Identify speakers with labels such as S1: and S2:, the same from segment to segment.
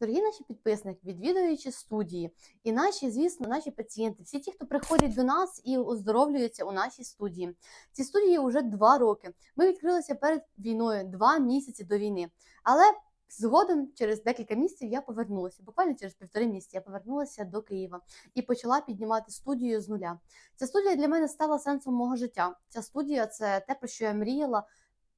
S1: Дорогі наші підписники, відвідуючи студії, і наші, звісно, наші пацієнти, всі ті, хто приходять до нас і оздоровлюються у нашій студії. Ці студії вже два роки. Ми відкрилися перед війною, два місяці до війни. Але згодом, через декілька місяців, я повернулася. Буквально через півтори місяці я повернулася до Києва і почала піднімати студію з нуля. Ця студія для мене стала сенсом мого життя. Ця студія це те, про що я мріяла.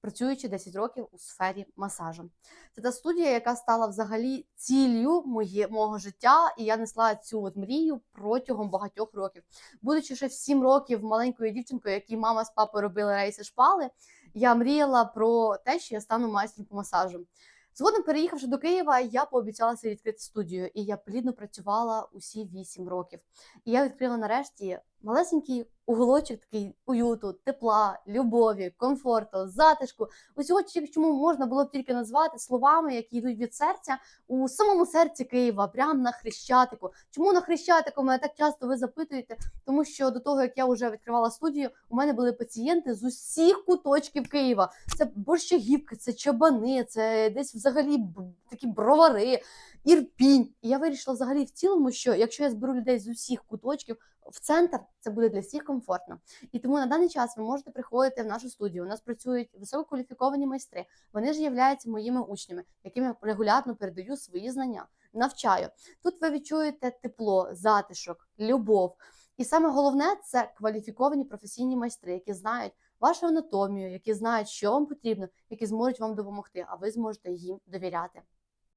S1: Працюючи 10 років у сфері масажу, це та студія, яка стала взагалі ціллю моє, мого життя, і я несла цю от мрію протягом багатьох років. Будучи ще в 7 років маленькою дівчинкою, якій мама з папою робили рейси шпали, я мріяла про те, що я стану майстром по масажу. Згодом, переїхавши до Києва, я пообіцялася відкрити студію, і я плідно працювала усі 8 років. І я відкрила нарешті малесенький уголочок такий уюту, тепла, любові, комфорту, затишку. Усього, чому можна було б тільки назвати словами, які йдуть від серця у самому серці Києва, прямо на Хрещатику. Чому на Хрещатику мене так часто ви запитуєте? Тому що до того як я вже відкривала студію, у мене були пацієнти з усіх куточків Києва. Це борщагівки, це чабани, це десь взагалі такі бровари, ірпінь. І я вирішила взагалі в цілому, що якщо я зберу людей з усіх куточків в центр, це буде для всіх комфортно. І тому на даний час ви можете приходити в нашу студію. У нас працюють висококваліфіковані майстри. Вони ж являються моїми учнями, яким я регулярно передаю свої знання, навчаю. Тут ви відчуєте тепло, затишок, любов. І саме головне це кваліфіковані професійні майстри, які знають вашу анатомію, які знають, що вам потрібно, які зможуть вам допомогти, а ви зможете їм довіряти.